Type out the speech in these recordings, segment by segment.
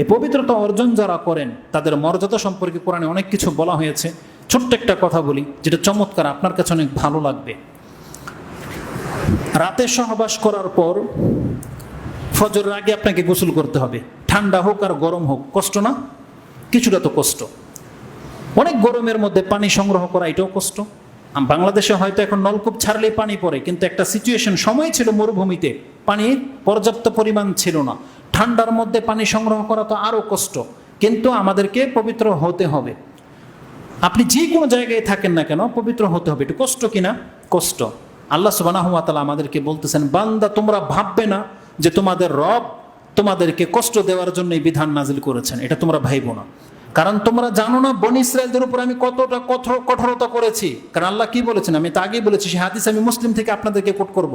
এই পবিত্রতা অর্জন যারা করেন, তাদের মর্যাদা সম্পর্কে কোরআনে অনেক কিছু বলা হয়েছে। ছোট্ট একটা কথা বলি, যেটা চমৎকার, আপনার কাছে অনেক ভালো লাগবে। রাতে সহবাস করার পর ফজরের আগে আপনাকে গোসল করতে হবে। ঠান্ডা হোক আর গরম হোক, কষ্ট না? কিছুটা তো কষ্ট। অনেক গরমের মধ্যে পানি সংগ্রহ করা এটাও কষ্ট। বাংলাদেশে হয়তো এখন নলকূপ ছাড়লেই পানি পড়ে, কিন্তু একটা সিচুয়েশন সময় ছিল মরুভূমিতে। পানি পর্যাপ্ত পরিমাণ ছিল না। ঠান্ডার মধ্যে পানি সংগ্রহ করা তো আরও কষ্ট, কিন্তু আমাদেরকে পবিত্র হতে হবে। আপনি যে কোনো জায়গায় থাকেন না কেন, পবিত্র হতে হবে। একটু কষ্ট কিনা? কষ্ট। আল্লাহ সুবাহ আমাদেরকে বলতেছেন, বান্দা, তোমরা ভাববে না যে তোমাদের রব তোমাদেরকে কষ্ট দেওয়ার জন্য এই বিধান নাজিল করেছেন। এটা তোমরা ভাইব না। কারণ তোমরা জানো না, বনি ইসরায়েলদের উপর আমি কতটা কঠোর, কঠোরতা করেছি। কারণ আল্লাহ কি বলেছেন? আমি তা আগেই বলেছি, সে হাদিস আমি মুসলিম থেকে আপনাদেরকে কোট করব।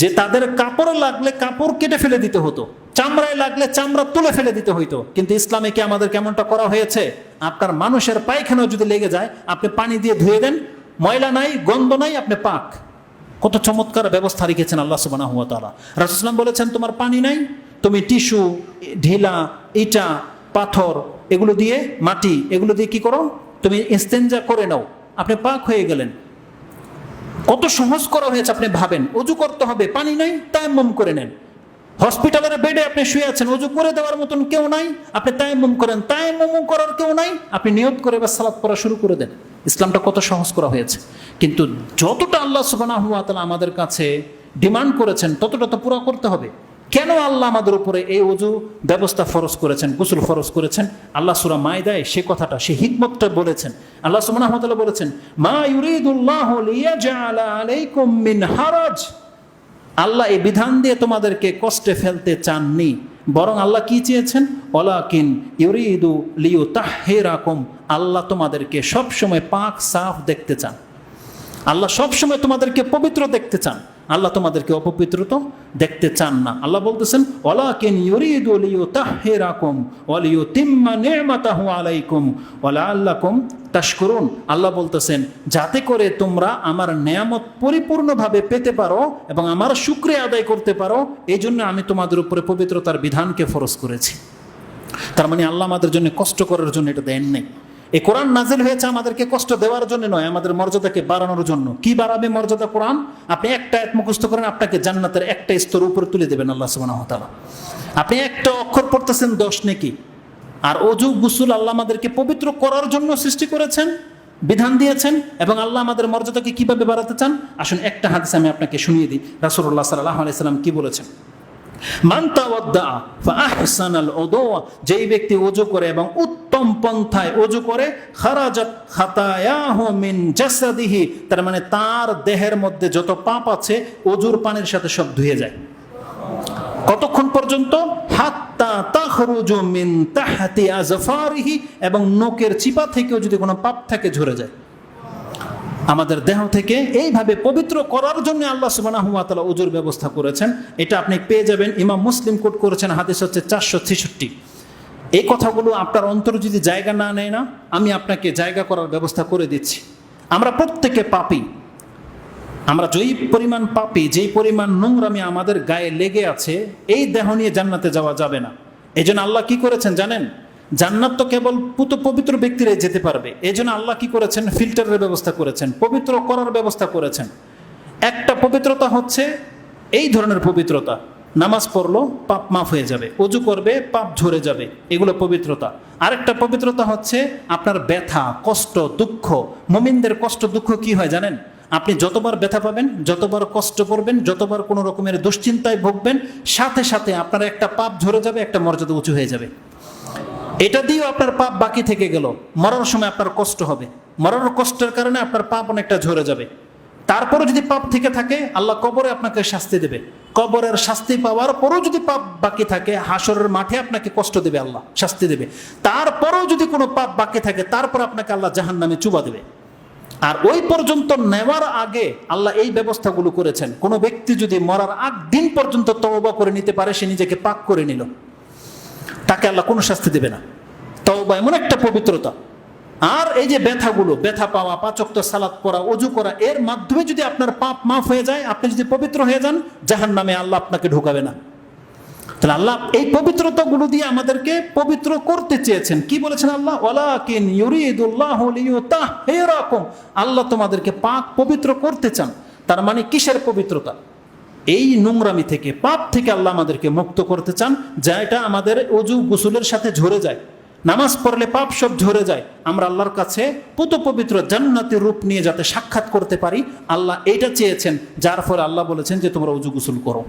যে তাদের কাপড় লাগলে কাপড় কেটে ফেলে দিতে হতো। চামড়ায় লাগলে চামড়া তুলে ফেলে দিতে হইতো। কিন্তু ইসলামে কি আমাদের কেমনটা করা হয়েছে? আপনার মানুষের পায়খানাও যদি লেগে যায়, আপনি পানি দিয়ে ধুয়ে দেন, ময়লা নাই, গন্ধ নাই, আপনি পাক। কত চমৎকার ব্যবস্থা রেখেছেন আল্লাহ সুবাহ তালা রাসুসলাম বলেছেন, তোমার পানি নাই, তুমি টিস্যু, ঢিলা, ইটা, পাথর, এগুলো দিয়ে মাটি, এগুলো দিয়ে কি করো? তুমি ইস্তেঞ্জা করে নাও। আপনি পাক হয়ে গেলেন। কত সহজ করা হয়েছে, আপনি ভাবেন। অজু করতে হবে, পানি নাই, তায়াম্মম করে নেন। হসপিটালের বেডে আপনি শুয়ে আছেন, অজু করে দেওয়ার মতন কেউ নাই, আপনি তায়াম্মম করেন তায়াম্মম করার কেউ নাই, আপনি নিয়ত করে বা সালাত পড়া শুরু করে দেন। ইসলামটা কত সহজ করা হয়েছে। কিন্তু যতটা আল্লাহ তাআলা আমাদের কাছে ডিমান্ড করেছেন, ততটা তো পুরো করতে হবে। কেন আল্লাহ আমাদের উপরে এই অজু ব্যবস্থা ফরজ করেছেন, গোসল ফরজ করেছেন? আল্লাহ সুরা মায়দায় সে কথাটা, সে হিকমতটা বলেছেন। আল্লাহ তাআলা বলেছেন, মা ইউরিদুল্লাহু লিয়াজআলা আলাইকুম মিন হারাজ। আল্লাহ এই বিধান দিয়ে তোমাদেরকে কষ্টে ফেলতে চাননি। বরং আল্লাহ কি চেয়েছেন? অলাকিন ইউরিদু লিউ তাহেরাকুম আল্লাহ তোমাদেরকে সবসময় পাক সাফ দেখতে চান। আল্লাহ সবসময় তোমাদেরকে পবিত্র দেখতে চান। আল্লাহ তোমাদেরকে অপবিত্র তো দেখতে চান না। আল্লাহ বলতেছেন ওলাকিন ইউরিদু লিউ তাহেরাকুম ওয়ালিউ তিম্মা নি'মাতাহু আলাইকুম ওয়ালা আল্লাকুম তাশকুরুন। আল্লাহ বলতেছেন, যাতে করে তোমরা আমার নেয়ামত পরিপূর্ণভাবে পেতে পারো এবং আমার শুক্রে আদায় করতে পারো এই জন্য আমি তোমাদের উপরে পবিত্রতার বিধানকে ফরজ করেছি। তার মানে আল্লাহ আমাদের জন্য কষ্ট করার জন্য এটা দেন নাই। এই কোরআন নাজিল হয়েছে আমাদেরকে কষ্ট দেওয়ার জন্য নয়, আমাদের মর্যাদাকে বাড়ানোর জন্য। কি বাড়াবে মর্যাদা কোরআন? আপনি একটা এক মুখস্থ করেন, আপনাকে জান্নাতের একটা স্তর উপরে তুলে দেবেন আল্লাহ তাআলা। আপনি একটা অক্ষর পড়তেছেন, দশ নেকি। আর অজু গুসুল আল্লাহ আমাদেরকে পবিত্র করার জন্য সৃষ্টি করেছেন, বিধান দিয়েছেন, এবং আল্লাহ আমাদের মর্যাদাকে কীভাবে বাড়াতে চান? আসুন একটা হাদিস আমি আপনাকে শুনিয়ে দিই। রাসূলুল্লাহ সাল্লাল্লাহু আলাইহি সাল্লাম কি বলেছেন? যেই ব্যক্তি ওযু করে এবং উত্তম পন্থায় ওযু করে তার মানে তার দেহের মধ্যে যত পাপ আছে ওযুর পানির সাথে সব ধুয়ে যায়। কতক্ষণ পর্যন্ত? এবং নোকের চিপা থেকেও যদি কোনো পাপ থাকে ঝরে যায়। আমাদের দেহ থেকে এইভাবে পবিত্র করার জন্য আল্লাহ তাআলা উজুর ব্যবস্থা করেছেন। এটা আপনি পেয়ে যাবেন। ইমাম মুসলিম কোট করেছেন, হাদিস হচ্ছে চারশো ছেষট্টি। এই কথাগুলো আপনার অন্তর যদি জায়গা না নেয় না, আমি আপনাকে জায়গা করার ব্যবস্থা করে দিচ্ছি। আমরা প্রত্যেকে পাপি। আমরা যেই পরিমাণ পাপি, যেই পরিমাণ নোংরামি আমাদের গায়ে লেগে আছে, এই দেহ নিয়ে জান্নাতে যাওয়া যাবে না। এই আল্লাহ কি করেছেন জানেন? জান্নাত তো কেবল পুত পবিত্র ব্যক্তিরাই যেতে পারবে। এই জন্য আল্লাহ কি করেছেন? ফিল্টারের ব্যবস্থা করেছেন, পবিত্র করার ব্যবস্থা করেছেন। একটা পবিত্রতা হচ্ছে এই ধরনের পবিত্রতা। নামাজ পড়ল, পাপ মাফ হয়ে যাবে। অজু করবে, পাপ ঝরে যাবে। এগুলো পবিত্রতা। আরেকটা পবিত্রতা হচ্ছে আপনার ব্যথা, কষ্ট, দুঃখ। মুমিনদের কষ্ট, দুঃখ কি হয় জানেন? আপনি যতবার ব্যথা পাবেন, যতবার কষ্ট করবেন, যতবার কোনো রকমের দুশ্চিন্তায় ভুগবেন, সাথে সাথে আপনার একটা পাপ ঝরে যাবে, একটা মর্যাদা উঁচু হয়ে যাবে। এটা দিয়েও আপনার পাপ বাকি থেকে গেল। মরার সময় আপনার কষ্ট হবে। মরার কষ্টের কারণে আপনার পাপ অনেকটা ঝরে যাবে। তারপরে যদি পাপ থেকে থাকে, আল্লাহ কবরে আপনাকে শাস্তি দেবে। কবরের শাস্তি পাওয়ার পরেও যদি পাপ বাকি থাকে হাসরের মাঠে আপনাকে কষ্ট দেবে আল্লাহ, শাস্তি দেবে। তারপরেও যদি কোনো পাপ বাকি থাকে, তারপর আপনাকে আল্লাহ জাহান নামে চুবা দেবে। আর ওই পর্যন্ত নেওয়ার আগে আল্লাহ এই ব্যবস্থাগুলো করেছেন। কোনো ব্যক্তি যদি মরার আগ দিন পর্যন্ত তওবা করে নিতে পারে, সে নিজেকে পাক করে নিল। তাকে আল্লাহ কোনো শাস্তি দেবে না। তওবা এমন একটা পবিত্রতা। আর এই যে ব্যথাগুলো, ব্যথা পাওয়া, পাচক্ত সালাত পড়া, অজু করা, এর মাধ্যমে যদি আপনার পাপ মাফ হয়ে যায়, আপনি যদি পবিত্র হয়ে যান জাহান নামে আল্লাহ আপনাকে ঢোকাবে না। তাহলে আল্লাহ এই পবিত্রতাগুলো দিয়ে আমাদেরকে পবিত্র করতে চেয়েছেন। কি বলেছেন আল্লাহ? ওয়ালাকিন ইউরিদুল্লাহ লিইউতাহহিরাকুম আল্লাহ তোমাদেরকে পাক পবিত্র করতে চান। তার মানে কিসের পবিত্রতা? এই নোংরামি থেকে, পাপ থেকে আল্লাহ আমাদেরকে মুক্ত করতে চান, যা এটা আমাদের অজু গোসলের সাথে ঝরে যায়। নামাজ পড়লে পাপ সব ঝরে যায়। আমরা আল্লাহর কাছে পুত পবিত্র জান্নাতের রূপ নিয়ে যাতে সাক্ষাৎ করতে পারি, আল্লাহ এটা চেয়েছেন, যার ফলে আল্লাহ বলেছেন যে তোমরা উজু গুসুল করো।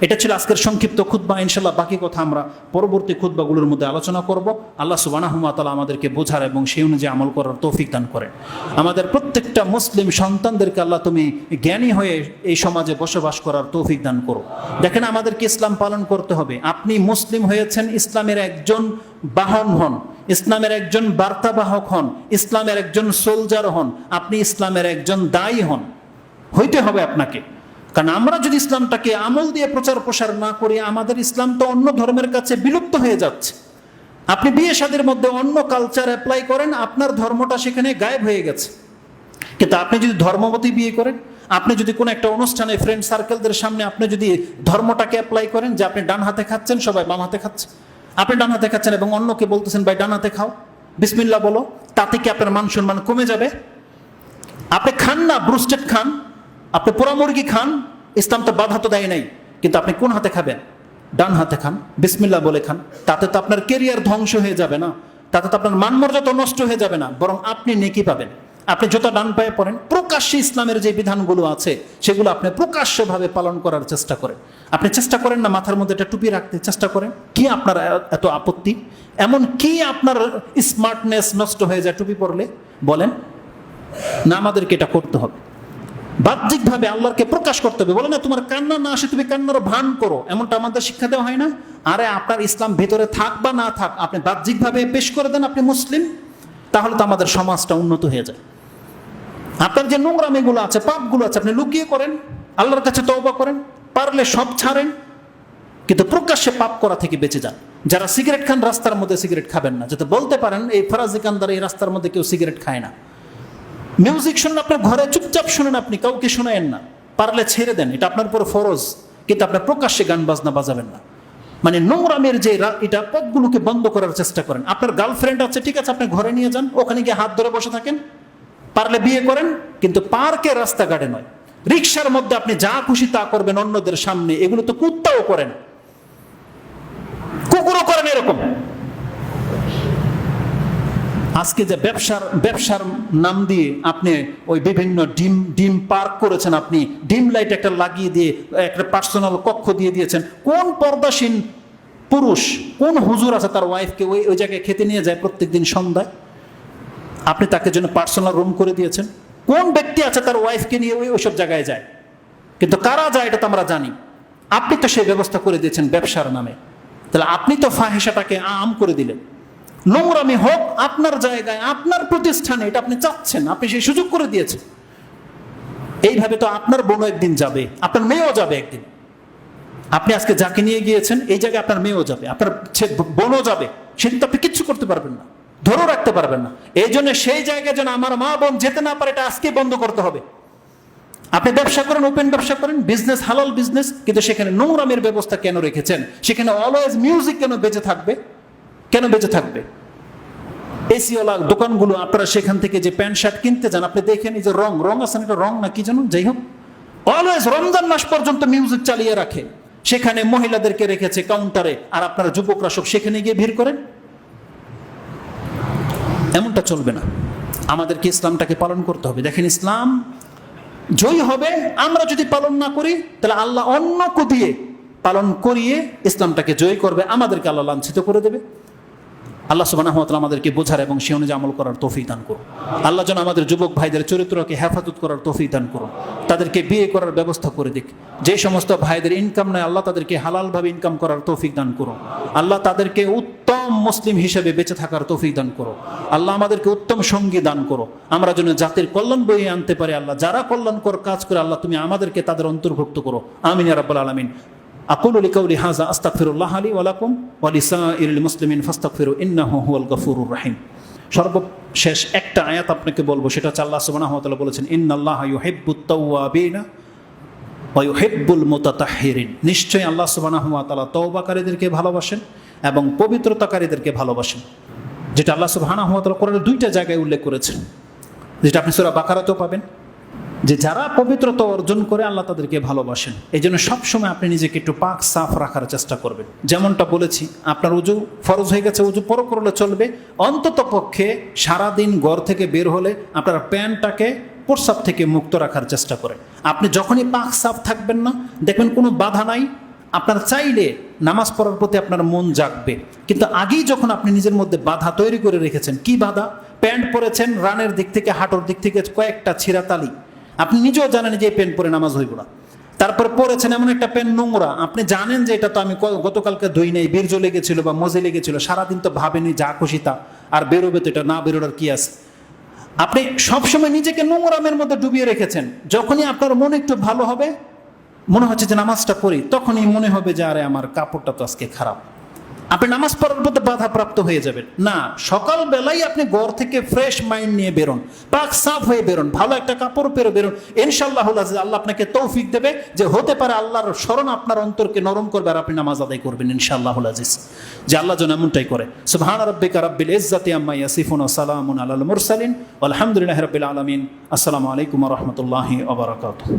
এটা ছিল আজকের সংক্ষিপ্ত খুদ্া ইনশাল্লাহ বাকি কথা আমরা পরবর্তী খুদ্বাগুলোর মধ্যে আলোচনা করব। আল্লাহ সুবানাহমাতালা আমাদেরকে বোঝার এবং সেই অনুযায়ী আমল করার তৌফিক দান করেন। আমাদের প্রত্যেকটা মুসলিম সন্তানদেরকে আল্লাহ তুমি জ্ঞানী হয়ে এই সমাজে বসবাস করার তৌফিক দান করো। দেখেন আমাদেরকে ইসলাম পালন করতে হবে। আপনি মুসলিম হয়েছেন, ইসলামের একজন বাহন হন, ইসলামের একজন বার্তাবাহক হন, ইসলামের একজন সোলজার হন, আপনি ইসলামের একজন দায়ী হন। হইতে হবে আপনাকে। কারণ আমরা যদি ইসলামটাকে আমল দিয়ে প্রচার প্রসার না করি, আমাদের ইসলাম তো অন্য ধর্মের কাছে বিলুপ্ত হয়ে যাচ্ছে। আপনি বিয়ে শাদের মধ্যে অন্য কালচার অ্যাপ্লাই করেন, আপনার ধর্মটা সেখানে গায়েব হয়ে গেছে। কিন্তু আপনি যদি ধর্মমতী বিয়ে করেন, আপনি যদি কোনো একটা অনুষ্ঠানে ফ্রেন্ড সার্কেলদের সামনে আপনি যদি ধর্মটাকে অ্যাপ্লাই করেন যে আপনি ডান হাতে খাচ্ছেন, সবাই বাম হাতে খাচ্ছে। আপনি ডান হাতে খাচ্ছেন এবং অন্যকে বলতেছেন, ভাই, ডান হাতে খাও। বিসমিল্লা বলো, তাতে কি আপনার মান সম্মান কমে যাবে? আপনি খান না, ব্রুস্টেড খান। আপনি পোড়া মুরগি খান, ইসলাম তো বাধা তো দেয় নাই, কিন্তু আপনি কোন হাতে খাবেন? ডান হাতে খান বিসমিল্লা বলে খান, তাতে তো আপনার কেরিয়ার ধ্বংস হয়ে যাবে না, তাতে তো আপনার মানমর্যাদা নষ্ট হয়ে যাবে না, বরং আপনি নেকি পাবেন। আপনি যত ডান পায়ে পড়েন, প্রকাশ্যে ইসলামের যে বিধানগুলো আছে, সেগুলো আপনি প্রকাশ্যভাবে পালন করার চেষ্টা করেন। আপনি চেষ্টা করেন না মাথার মধ্যে একটা টুপি রাখতে, চেষ্টা করেন, কি আপনার এত আপত্তি? এমন কি আপনার স্মার্টনেস নষ্ট হয়ে যায় টুপি পরলে? বলেন, না আমাদেরকে এটা করতে হবে। বাহ্যিকভাবে আল্লাহকে প্রকাশ করতে হবে। বলে না, তোমার কান্না না আসে, তুমি কান্নার ভান করো। এমনটা আমাদের শিক্ষা দেওয়া হয় না। আরে, আপনার ইসলাম ভেতরে থাক বা না থাক, আপনি বাহ্যিকভাবে পেশ করে দেন, আপনি মুসলিম, তাহলে তো আমাদের সমাজটা উন্নত হয়ে যায়। আপনার যে নোংরামিগুলো আছে, পাপগুলো আছে, আপনি লুকিয়ে করেন, আল্লাহর কাছে তওবা করেন, পারলে সব ছাড়েন, কিন্তু প্রকাশ্যে পাপ করা থেকে বেঁচে যান। যারা সিগারেট খান, রাস্তার মধ্যে সিগারেট খাবেন না। যাতে বলতে পারেন, এই ফরাজি কান্দার এই রাস্তার মধ্যে কেউ সিগারেট খায় না। মিউজিক শুনুন, আপনার ঘরে চুপচাপ শুনেন আপনি, কাউকে শোনায়েন না। পারলে ছেড়ে দেন, এটা আপনার উপর ফরজ, কিন্তু আপনার প্রকাশ্যে গান বাজনা বাজাবেন না। মানে নোংরামের যে এটা পথগুলোকে বন্ধ করার চেষ্টা করেন। আপনার গার্লফ্রেন্ড আছে, ঠিক আছে, আপনি ঘরে নিয়ে যান, ওখানে গিয়ে হাত ধরে বসে থাকেন। পারলে বিয়ে করেন, কিন্তু পার্কে রাস্তাঘাটে নয়। রিক্সার মধ্যে আপনি যা খুশি তা করবেন অন্যদের সামনে, এগুলো তো কুত্তাও করেন। কুকুরও করেন এরকম। আজকে যে ব্যবসার ব্যবসার নাম দিয়ে আপনি ওই বিভিন্ন ডিম ডিম পার্ক করেছেন আপনি, ডিম লাইট একটা লাগিয়ে দিয়ে, একটা পার্সোনাল কক্ষ দিয়ে দিয়েছেন। কোন পর্দাসীন পুরুষ, কোন হুজুর আছে তার ওয়াইফকে ওই ওই জায়গায় খেতে নিয়ে যায় প্রত্যেকদিন সন্ধ্যায়? আপনি তাকে জন্য পার্সোনাল রুম করে দিয়েছেন। কোন ব্যক্তি আছে তার ওয়াইফকে নিয়ে ওই, ওইসব জায়গায় যায়? কিন্তু কারা যায় এটা তো আমরা জানি। আপনি তো সেই ব্যবস্থা করে দিয়েছেন ব্যবসার নামে। তাহলে আপনি তো ফাহেসাটাকে আম করে দিলেন। নোংরামি হোক, আপনার জায়গায়, আপনার প্রতিষ্ঠানে, এটা আপনি চাচ্ছেন, আপনি সেই সুযোগ করে দিয়েছেন। এইভাবে তো আপনার বোনও একদিন যাবে, আপনার মেয়েও যাবে একদিন। আপনি আজকে যাকে নিয়ে গিয়েছেন, এই জায়গায় আপনার মেয়েও যাবে, আপনার বোনও যাবে, সেদিন তো আপনি কিচ্ছু করতে পারবেন না ধরেও রাখতে পারবেন না। এই জন্য সেই জায়গায় যেন আমার মা বোন যেতে না পারে, এটা আজকে বন্ধ করতে হবে। আপনি ব্যবসা করেন, ওপেন ব্যবসা করেন, বিজনেস হালাল বিজনেস, কিন্তু সেখানে নোংরামের ব্যবস্থা কেন রেখেছেন? সেখানে অলওয়েজ মিউজিক কেন বেঁচে থাকবে? কেন বেঁচে থাকবে? এসিওয়ালা দোকানগুলো, আপনারা সেখান থেকে যে প্যান্ট, শার্ট কিনতে যান, আপনি দেখেন এই যে রং রং আছেন এটা রং না, কি জানো যাই হোক। অলওয়েজ রমজান মাস পর্যন্ত মিউজিক চালিয়ে রাখে। সেখানে মহিলাদেরকে রেখেছে কাউন্টারে আর আপনারা যুবকরা সব সেখানে গিয়ে ভিড় করেন। এমনটা চলবে না। আমাদেরকে ইসলামটাকে পালন করতে হবে। দেখেন, ইসলাম জয়ী হবে, আমরা যদি পালন না করি, তাহলে আল্লাহ অন্যকে দিয়ে পালন করিয়ে ইসলামটাকে জয়ী করবে, আমাদেরকে আল্লাহ লাঞ্ছিত করে দেবে। আল্লাহ সুবাহ আমাদেরকে বোঝার এবং সে অনুযায়ী আমল করার তৌফিক দান করুন। আল্লাহ যেন আমাদের যুবক ভাইদের চরিত্রকে হেফাজত করার তৌফিক দান করুন। তাদেরকে বিয়ে করার ব্যবস্থা করে দিক। যে সমস্ত ভাইদের ইনকাম নেয়, আল্লাহ তাদেরকে হালালভাবে ইনকাম করার তৌফিক দান করুন। আল্লাহ তাদেরকে উত্তম মুসলিম হিসেবে বেঁচে থাকার তৌফিক দান করো আল্লাহ আমাদেরকে উত্তম সঙ্গী দান করো আমরা যেন জাতির কল্যাণ বইয়ে আনতে পারি, আল্লাহ যারা কল্যাণকর কাজ করে, আল্লাহ তুমি আমাদেরকে তাদের অন্তর্ভুক্ত করো। আমিন রাব্বাল আলামিন। أقول لقولي هذا أستغفر الله لي ولكم ولسائر المسلمين فاستغفروا إنه هو الغفور الرحيم সর্বশেষ একটা আয়াত আপনাকে বলবো সেটা হচ্ছে আল্লাহ সুবহানাহু ওয়া তাআলা বলেছেন ইন্নাল্লাহা ইউহিব্বুত তাওয়াবিনা ওয়ুহিব্বুল মুতাতাহহিরিন নিশ্চয়ই আল্লাহ সুবহানাহু ওয়া তাআলা তওবাকারীদেরকে ভালোবাসেন এবং পবিত্রতাকারীদেরকে ভালোবাসেন যেটা আল্লাহ সুবহানাহু ওয়া তাআলা কোরআনের দুইটা জায়গায় উল্লেখ করেছেন যেটা আপনি সূরা বাকারাতেও পাবেন যে যারা পবিত্রতা অর্জন করে আল্লাহ তাদেরকে ভালোবাসেন, এই জন্য সবসময় আপনি নিজেকে একটু পাক, সাফ রাখার চেষ্টা করবেন। যেমনটা বলেছি, আপনার উজু ফরজ হয়ে গেছে, উজু পর করলে চলবে। অন্তত পক্ষে সারাদিন ঘর থেকে বের হলে আপনার প্যান্টটাকে প্রস্রাব থেকে মুক্ত রাখার চেষ্টা করেন। আপনি যখনই পাক, সাফ থাকবেন না, দেখবেন কোনো বাধা নাই। আপনার চাইলে নামাজ পড়ার প্রতি আপনার মন জাগবে। কিন্তু আগেই যখন আপনি নিজের মধ্যে বাধা তৈরি করে রেখেছেন, কি বাধা? প্যান্ট পরেছেন, রানের দিক থেকে, হাঁটোর দিক থেকে কয়েকটা ছিঁড়াতালি আপনি নিজেও জানেন যে এই প্যান্ট পরে নামাজ হইব না। তারপর পরেছেন এমন একটা প্যান্ট নোংরা। আপনি জানেন যে এটা তো আমি গতকালকে ধুই নাই বীর্য লেগেছিল বা মজে লেগেছিল, সারাদিন তো ভাবেনি যা খুশি তা, আর বেরোবে তো এটা, না বেরোবার কি আছে? আপনি সবসময় নিজেকে নোংরামের মধ্যে ডুবিয়ে রেখেছেন। যখনই আপনার মন একটু ভালো হবে, মনে হচ্ছে যে নামাজটা পড়ি, তখনই মনে হবে যে আরে, আমার কাপড়টা তো আজকে খারাপ। আপনি নামাজ পড়ার মধ্যে বাধাপ্রাপ্ত হয়ে যাবেন। না সকাল বেলায় আপনি ঘর থেকে ফ্রেশ মাইন্ড নিয়ে বেরোন, পাক সাফ হয়ে বেরোন, ভালো একটা কাপড় পেরো বেরোন। ইনশাল্লাহ আল্লাহ আপনাকে তৌফিক দেবে যে হতে পারে আল্লাহর স্মরণ আপনার অন্তরকে নরম করবে আর আপনি নামাজ আদায় করবেন ইনশাআল্লাহ আজিজ যে আল্লাহ যেন এমনটাই করে। সুবহান রাব্বিকা রাব্বিল ইজ্জাতি আম্মা ইয়াসিফুন ওয়া সালামুন আলাল মুরসালিন। আলহামদুলিল্লাহি রাব্বিল আলামিন। আসসালামু আলাইকুম ওয়া রাহমাতুল্লাহি ওয়া বারাকাতুহু।